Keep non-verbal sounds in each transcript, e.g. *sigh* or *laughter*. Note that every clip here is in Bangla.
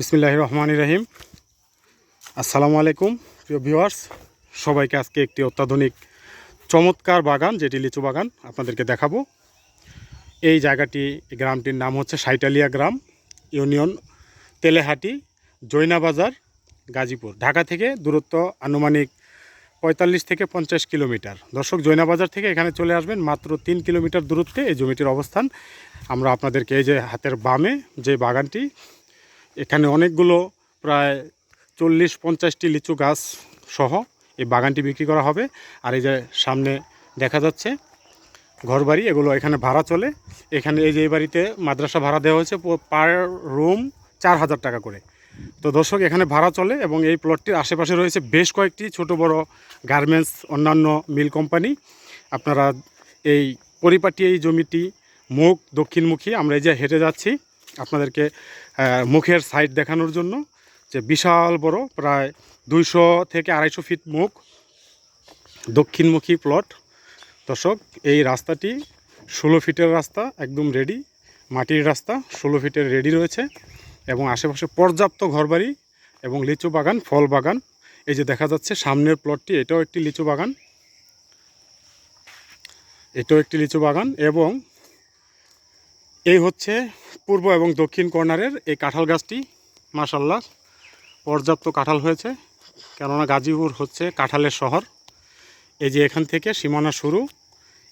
বিসমিল্লাহ রহমান রহিম। আসসালামু আলাইকুম, প্রিয় ভিউয়ার্স। সবাইকে আজকে একটি অত্যাধুনিক চমৎকার বাগান, যেটি লিচু বাগান, আপনাদেরকে দেখাবো। এই জায়গাটি গ্রামটির নাম হচ্ছে সাইটালিয়া গ্রাম, ইউনিয়ন তেলেহাটি, জৈনা বাজার, গাজীপুর। ঢাকা থেকে দূরত্ব আনুমানিক পঁয়তাল্লিশ থেকে পঞ্চাশ কিলোমিটার। দর্শক, জৈনা বাজার থেকে এখানে চলে আসবেন মাত্র তিন কিলোমিটার দূরত্বে। এই জমিটির অবস্থান আমরা আপনাদেরকে এই যে হাতের বামে যে বাগানটি এখানে অনেকগুলো প্রায় চল্লিশ পঞ্চাশটি লিচু গাছ সহ এই বাগানটি বিক্রি করা হবে। আর এই যে সামনে দেখা যাচ্ছে ঘরবাড়ি, এগুলো এখানে ভাড়া চলে। এখানে এই যে এই বাড়িতে মাদ্রাসা ভাড়া দেওয়া হয়েছে পার রুম চার হাজার টাকা করে। তো দর্শক, এখানে ভাড়া চলে এবং এই প্লটটির আশেপাশে রয়েছে বেশ কয়েকটি ছোট বড় গার্মেন্টস, অন্যান্য মিল কোম্পানি। আপনারা এই পরিপাটি এই জমিটি মুখ দক্ষিণমুখী, আমরা এই যে হেঁটে যাচ্ছি। আপনাদেরকে মুখের সাইড দেখানোর জন্য যে বিশাল বড় প্রায় দুইশো থেকে আড়াইশো ফিট মুখ, দক্ষিণমুখী প্লট দর্শক, এই রাস্তাটি ষোলো ফিটের রাস্তা, একদম রেডি মাটির রাস্তা ষোলো ফিটের রেডি রয়েছে এবং আশেপাশে পর্যাপ্ত ঘরবাড়ি এবং লিচু বাগান, ফল বাগান। এই যে দেখা যাচ্ছে সামনের প্লটটি এটাও একটি লিচু বাগান। এটাও একটি লিচু বাগান এবং এই হচ্ছে পূর্ব এবং দক্ষিণ কর্নারের এই কাঁঠাল গাছটি মাসাল্লাহ পর্যাপ্ত কাঁঠাল হয়েছে, কেননা গাজীপুর হচ্ছে কাঁঠালের শহর। এই যে এখান থেকে সীমানা শুরু,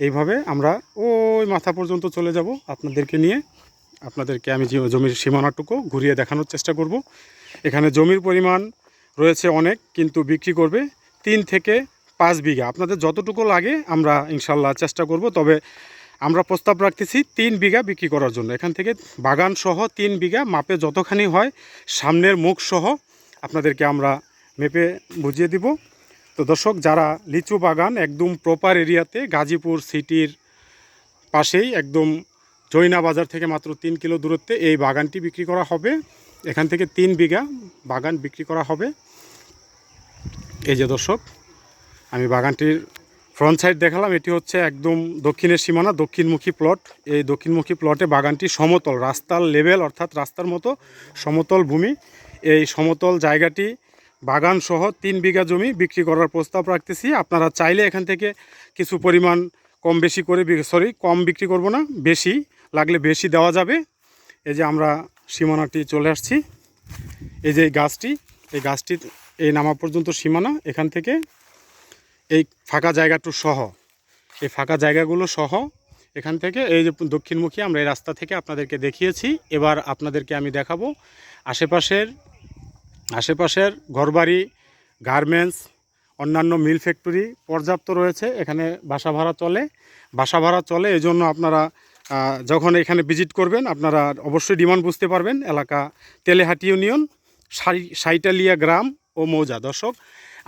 এইভাবে আমরা ওই মাথা পর্যন্ত চলে যাব। আপনাদেরকে নিয়ে আপনাদেরকে আমি জমির সীমানাটুকু ঘুরিয়ে দেখানোর চেষ্টা করব। এখানে জমির পরিমাণ রয়েছে অনেক, কিন্তু বিক্রি করবে তিন থেকে পাঁচ বিঘা। আপনাদের যতটুকু লাগে আমরা ইনশাল্লাহ চেষ্টা করব, তবে আমরা প্রস্তাব রাখতেছি তিন বিঘা বিক্রি করার জন্য। এখান থেকে বাগান সহ তিন বিঘা মাপে যতখানি হয় সামনের মুখ সহ আপনাদেরকে আমরা মেপে বুঝিয়ে দিব। তো দর্শক, যারা লিচু বাগান একদম প্রপার এরিয়াতে গাজীপুর সিটির পাশেই একদম জৈনা বাজার থেকে মাত্র তিন কিলো দূরত্বে এই বাগানটি বিক্রি করা হবে। এখান থেকে তিন বিঘা বাগান বিক্রি করা হবে। এই যে দর্শক, আমি বাগানটির ফ্রন্ট সাইড দেখালাম, এটি হচ্ছে একদম দক্ষিণের সীমানা, দক্ষিণমুখী প্লট এই দক্ষিণমুখী প্লটে বাগানটি সমতল, রাস্তার লেভেল অর্থাৎ রাস্তার মতো সমতল ভূমি। এই সমতল জায়গাটি বাগান সহ তিন বিঘা জমি বিক্রি করার প্রস্তাব রাখতেছি। আপনারা চাইলে এখান থেকে কিছু পরিমাণ কম বেশি করে সরি কম বিক্রি করব না, বেশি লাগলে বেশি দেওয়া যাবে। এই যে আমরা সীমানাটি চলে আসছি। এই যে গাছটি, এই গাছটি এই নামা পর্যন্ত সীমানা, এখান থেকে এই ফাঁকা জায়গাটু সহ, এই ফাঁকা জায়গাগুলো সহ এখান থেকে এই যে দক্ষিণমুখী আমরা এই রাস্তা থেকে আপনাদেরকে দেখিয়েছি। এবার আপনাদেরকে আমি দেখাবো আশেপাশের আশেপাশের ঘরবাড়ি, গার্মেন্টস, অন্যান্য মিল ফ্যাক্টরি পর্যাপ্ত রয়েছে, এখানে বাসা ভাড়া চলে। বাসা ভাড়া চলে এই জন্য আপনারা যখন এখানে ভিজিট করবেন আপনারা অবশ্যই ডিমান্ড বুঝতে পারবেন। এলাকা তেলেহাটি ইউনিয়ন, সাই- সাইটালিয়া গ্রাম ও মৌজা। দর্শক,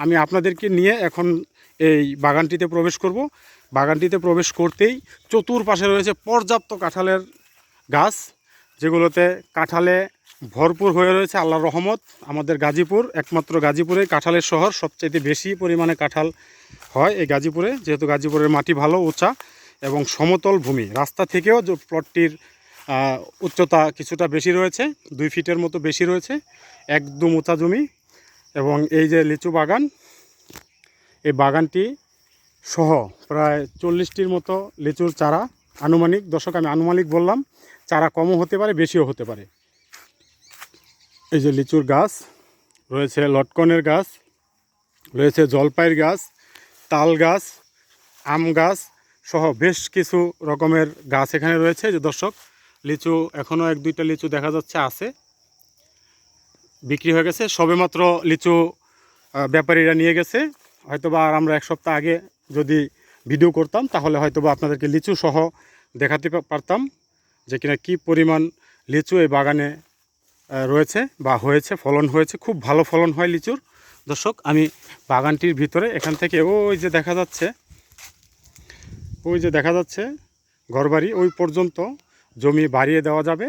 আমি আপনাদেরকে নিয়ে এখন এই বাগানটিতে প্রবেশ করব। বাগানটিতে প্রবেশ করতেই চতুর্পাশে রয়েছে পর্যাপ্ত কাঁঠালের গাছ, যেগুলোতে কাঁঠালে ভরপুর হয়ে রয়েছে আল্লাহর রহমত। আমাদের গাজীপুর, একমাত্র গাজীপুরে কাঁঠালের শহর। সবচাইতে বেশি পরিমাণে কাঁঠাল হয় এই গাজীপুরে, যেহেতু গাজীপুরের মাটি ভালো, উঁচা এবং সমতল ভূমি। রাস্তা থেকেও যে প্লটটির উচ্চতা কিছুটা বেশি রয়েছে, দুই ফিটের মতো বেশি রয়েছে, একদম উঁচা জমি। এবং এই যে লিচু বাগান এই বাগানটি সহ প্রায় চল্লিশটির মতো লিচুর চারা আনুমানিক, দর্শক, আমি আনুমানিক বললাম, চারা কমও হতে পারে, বেশিও হতে পারে। এই যে লিচুর গাছ, রয়েছে লটকনের গাছ, রয়েছে জলপাইয়ের গাছ, তাল গাছ, আম গাছ সহ বেশ কিছু রকমের গাছ এখানে রয়েছে। যে দর্শক, লিচু এখনও এক দুইটা লিচু দেখা যাচ্ছে, আছে। বিক্রি হয়ে গেছে, সবেমাত্র লিচু ব্যাপারীরা নিয়ে গেছে। হয়তোবা আর আমরা এক সপ্তাহ আগে যদি ভিডিও করতাম, তাহলে হয়তোবা আপনাদেরকে লিচু সহ দেখাতে পারতাম যে কিনা কি পরিমাণ লিচু এই বাগানে রয়েছে বা হয়েছে, ফলন হয়েছে। খুব ভালো ফলন হয় লিচুর। দর্শক, আমি বাগানটির ভিতরে এখান থেকে ওই যে দেখা যাচ্ছে, ওই যে দেখা যাচ্ছে ঘরবাড়ি, ওই পর্যন্ত জমি বাড়িয়ে দেওয়া যাবে।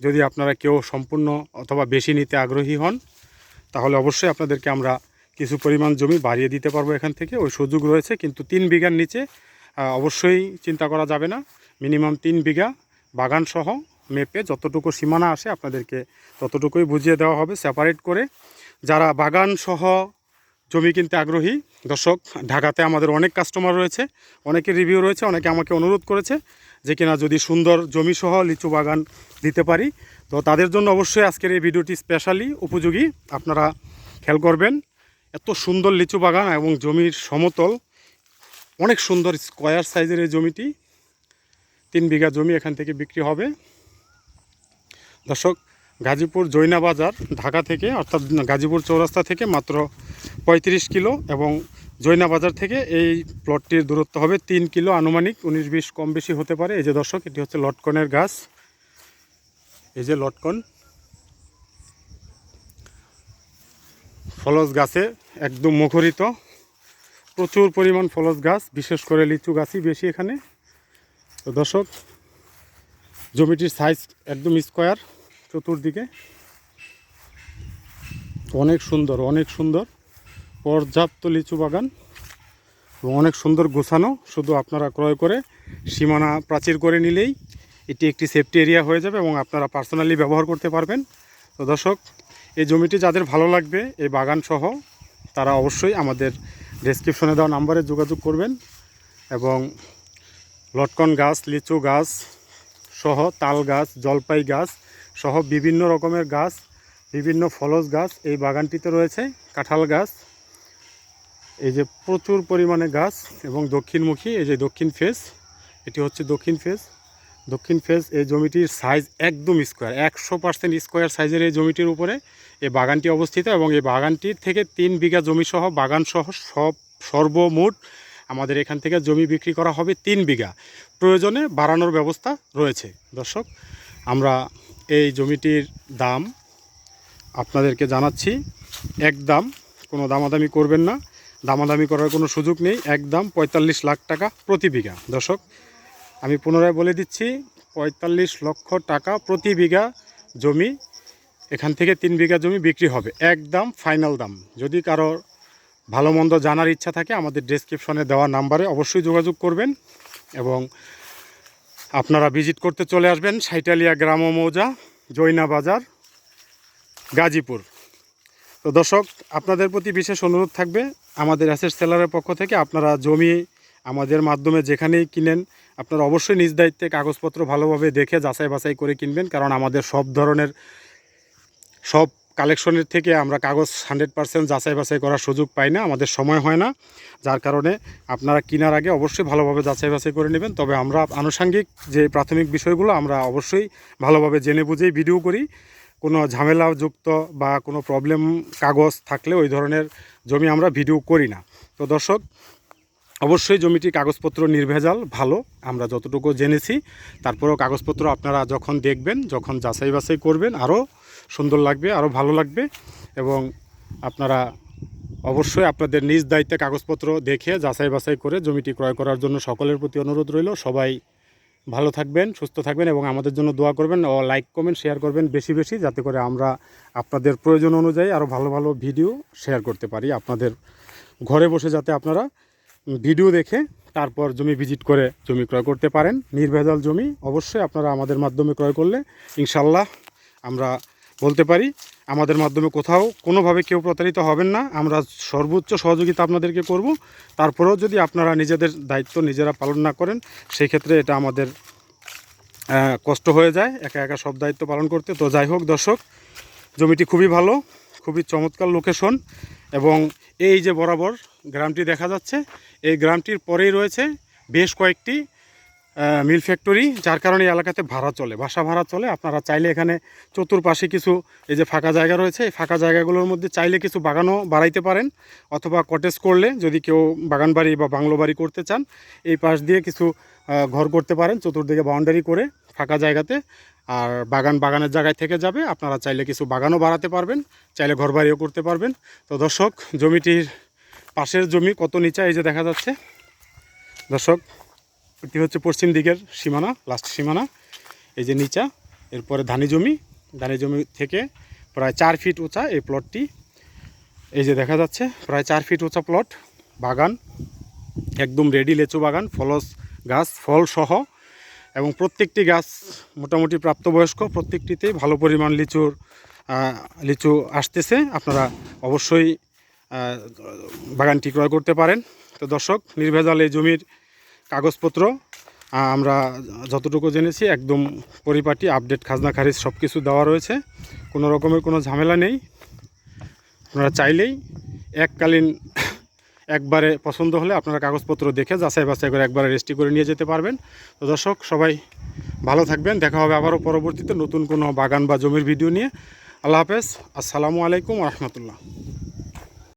যদি আপনারা কেউ সম্পূর্ণ অথবা বেশি নিতে আগ্রহী হন, তাহলে অবশ্যই আপনাদেরকে আমরা কিছু পরিমাণ জমি বাড়িয়ে দিতে পারব এখান থেকে, ওই সুযোগ রয়েছে, কিন্তু তিন বিঘার নিচে অবশ্যই চিন্তা করা যাবে না। মিনিমাম তিন বিঘা বাগান সহ মেপে যতটুকু সীমানা আসে আপনাদেরকে ততটুকুই বুঝিয়ে দেওয়া হবে সেপারেট করে। যারা বাগান সহ জমি কিনতে আগ্রহী, দর্শক, ঢাকাতে আমাদের অনেক কাস্টমার রয়েছে অনেকের রিভিউ রয়েছে, অনেকে আমাকে অনুরোধ করেছে যে কিনা যদি সুন্দর জমি সহ লিচু বাগান দিতে পারি। তো তাদের জন্য অবশ্যই আজকের এই ভিডিওটি স্পেশালি উপযোগী, আপনারা খেয়াল করবেন। এত সুন্দর লিচু বাগান এবং জমির সমতল। অনেক সুন্দর স্কোয়ার সাইজের এই জমিটি। তিন বিঘা জমি এখান থেকে বিক্রি হবে। দর্শক, গাজীপুর জৈনা বাজার ঢাকা থেকে, অর্থাৎ গাজীপুর চৌরাস্তা থেকে মাত্র পঁয়ত্রিশ কিলো এবং জৈনা বাজার থেকে এই প্লটটির দূরত্ব হবে তিন কিলো। আনুমানিক উনিশ বিশ কম বেশি হতে পারে। এই যে দর্শক, এটি হচ্ছে লটকনের গাছ। এই যে লটকন ফলস গাছে একদম মুখরিত। প্রচুর পরিমাণ ফলস গাছ, বিশেষ করে লিচু গাছই বেশি এখানে। তো দর্শক, জমিটির সাইজ একদম স্কোয়ার চতুর্দিকে। অনেক সুন্দর অনেক সুন্দর। পর্যাপ্ত লিচু বাগান এবং অনেক সুন্দর গোছানো। শুধু আপনারা ক্রয় করে সীমানা প্রাচীর করে নিলেই এটি একটি সেফটি এরিয়া হয়ে যাবে এবং আপনারা পার্সোনালি ব্যবহার করতে পারবেন। তো দর্শক এই জমিটি যাদের ভালো লাগবে, এই বাগান সহ, তারা অবশ্যই আমাদের ডেসক্রিপশনে দেওয়া নাম্বারে যোগাযোগ করবেন এবং লটকন গাছ, লিচু গাছ সহ তাল গাছ, জলপাই গাছ সহ বিভিন্ন রকমের গাছ, বিভিন্ন ফলস গাছ এই বাগানটিতে রয়েছে, কাঁঠাল গাছ, এই যে প্রচুর পরিমাণে গাছ এবং দক্ষিণমুখী, এই যে দক্ষিণ ফেস এটি হচ্ছে দক্ষিণ ফেস দক্ষিণ ফেস এই জমিটির সাইজ একদম স্কোয়ার একশো পার্সেন্ট স্কোয়ার সাইজের এই জমিটির উপরে এই বাগানটি অবস্থিত এবং এই বাগানটির থেকে তিন বিঘা জমি সহ বাগান সহ সব সর্বমোট আমাদের এখান থেকে জমি বিক্রি করা হবে তিন বিঘা। প্রয়োজনে বাড়ানোর ব্যবস্থা রয়েছে। দর্শক, আমরা এই জমিটির দাম আপনাদেরকে জানাচ্ছি। একদম কোনো দামাদামি করবেন না। দামাদামি করার কোনো সুযোগ নেই। একদম পঁয়তাল্লিশ লাখ টাকা প্রতি বিঘা। দর্শক আমি পুনরায় বলে দিচ্ছি, পঁয়তাল্লিশ লক্ষ টাকা প্রতি বিঘা জমি, এখান থেকে তিন বিঘা জমি বিক্রি হবে। একদম ফাইনাল দাম। যদি কারোর ভালো মন্দ জানার ইচ্ছা থাকে, আমাদের ডেসক্রিপশনে দেওয়া নাম্বারে অবশ্যই যোগাযোগ করবেন এবং আপনারা ভিজিট করতে চলে আসবেন সাইটালিয়া গ্রাম মৌজা জৈনা বাজার, গাজীপুর। তো দর্শক, আপনাদের প্রতি বিশেষ অনুরোধ থাকবে, আমাদের অ্যাসেট সেলারের পক্ষ থেকে আপনারা জমি আমাদের মাধ্যমে যেখানেই কিনেন, আপনারা অবশ্যই নিজ দায়িত্বে কাগজপত্র ভালোভাবে দেখে যাচাই বাছাই করে কিনবেন, কারণ আমাদের সব ধরনের সব কালেকশনের থেকে আমরা কাগজ হান্ড্রেড পার্সেন্ট যাচাই বাছাই করার সুযোগ পাই না, আমাদের সময় হয় না। যার কারণে আপনারা কেনার আগে অবশ্যই ভালোভাবে যাচাই বাছাই করে নেবেন। তবে আমরা আনুষাঙ্গিক যে প্রাথমিক বিষয়গুলো, আমরা অবশ্যই ভালোভাবে জেনে বুঝেই ভিডিও করি। কোনো ঝামেলাযুক্ত বা কোনো প্রবলেম কাগজ থাকলে ওই ধরনের জমি আমরা ভিডিও করি না। তো দর্শক অবশ্যই জমিটির কাগজপত্র নির্ভেজাল, ভালো, আমরা যতটুকু জেনেছি। তারপরেও কাগজপত্র আপনারা যখন দেখবেন, যখন যাচাই বাছাই করবেন, আরও সুন্দর লাগবে, আরও ভালো লাগবে এবং আপনারা অবশ্যই আপনাদের নিজ দায়িত্বে কাগজপত্র দেখে যাচাই বাছাই করে জমিটি ক্রয় করার জন্য সকলের প্রতি অনুরোধ রইল। সবাই ভালো থাকবেন, সুস্থ থাকবেন এবং আমাদের জন্য দোয়া করবেন ও লাইক, কমেন্ট, শেয়ার করবেন বেশি বেশি যাতে করে আমরা আপনাদের প্রয়োজন অনুযায়ী আরও ভালো ভালো ভিডিও শেয়ার করতে পারি আপনাদের ঘরে বসে যাতে আপনারা ভিডিও দেখে তারপর জমি ভিজিট করে জমি ক্রয় করতে পারেন। নির্ভেজাল জমি অবশ্যই আপনারা আমাদের মাধ্যমে ক্রয় করলে ইনশাল্লাহ আমরা বলতে পারি, আমাদের মাধ্যমে কোথাও কোনোভাবে কেউ প্রতারিত হবেন না। আমরা সর্বোচ্চ সহযোগিতা আপনাদেরকে করব। তারপরেও যদি আপনারা নিজেদের দায়িত্ব নিজেরা পালন না করেন সেই ক্ষেত্রে এটা আমাদের কষ্ট হয়ে যায়। একা একা সব দায়িত্ব পালন করতে। তো যাই হোক দর্শক, জমিটি খুবই ভালো, খুবই চমৎকার লোকেশন এবং এই যে বরাবর গ্রামটি দেখা যাচ্ছে এই গ্রামটির পরেই রয়েছে বেশ কয়েকটি মিল ফ্যাক্টরি, যার কারণে এলাকাতে ভাড়া চলে, বাসা ভাড়া চলে। আপনারা চাইলে এখানে চতুর্পাশে কিছু এই যে ফাঁকা জায়গা রয়েছে, এই ফাঁকা জায়গাগুলোর মধ্যে চাইলে কিছু বাগানও বাড়াইতে পারেন, অথবা কটেজ করলে যদি কেউ বাগান বাড়ি বা বাংলো বাড়ি করতে চান, এই পাশ দিয়ে কিছু ঘর করতে পারেন, চতুর্দিকে বাউন্ডারি করে ফাঁকা জায়গাতে। আর বাগান বাগানের জায়গায় থেকে যাবে, আপনারা চাইলে কিছু বাগানও বাড়াতে পারবেন, চাইলে ঘর বাড়িও করতে পারবেন। তো দর্শক, জমিটির পাশের জমি কত নিচা, এই যে দেখা যাচ্ছে। দর্শক, এটি হচ্ছে পশ্চিম দিকের সীমানা লাস্ট সীমানা। এই যে নিচা, এরপরে ধানি জমি। ধানি জমি থেকে প্রায় চার ফিট উঁচা এই প্লটটি এই যে দেখা যাচ্ছে, প্রায় চার ফিট উঁচা প্লট বাগান, একদম রেডি লেচু বাগান, ফলস গাছ, ফল সহ। এবং প্রত্যেকটি গাছ মোটামুটি প্রাপ্তবয়স্ক, প্রত্যেকটিতেই ভালো পরিমাণ লিচুর লিচু আসতেছে। আপনারা অবশ্যই বাগানটি ক্রয় করতে পারেন। তো দর্শক, নির্ভেজাল এই জমির কাগজপত্র আমরা যতটুকু জেনেছি, একদম পরিপাটি আপডেট খাজনা, খারিজ সব কিছু দেওয়া রয়েছে। কোনো রকমের কোনো ঝামেলা নেই। আপনারা চাইলেই এককালীন *coughs* একবারে পছন্দ হলে আপনারা কাগজপত্র দেখে যাচাই বাছাই করে একবারে রেজিস্ট্রি করে নিয়ে যেতে পারবেন। তো দর্শক, সবাই ভালো থাকবেন। দেখা হবে আবারও পরবর্তীতে নতুন কোনো বাগান বা জমির ভিডিও নিয়ে। আল্লাহ হাফেজ। আসসালামু আলাইকুম রহমতুল্লাহ।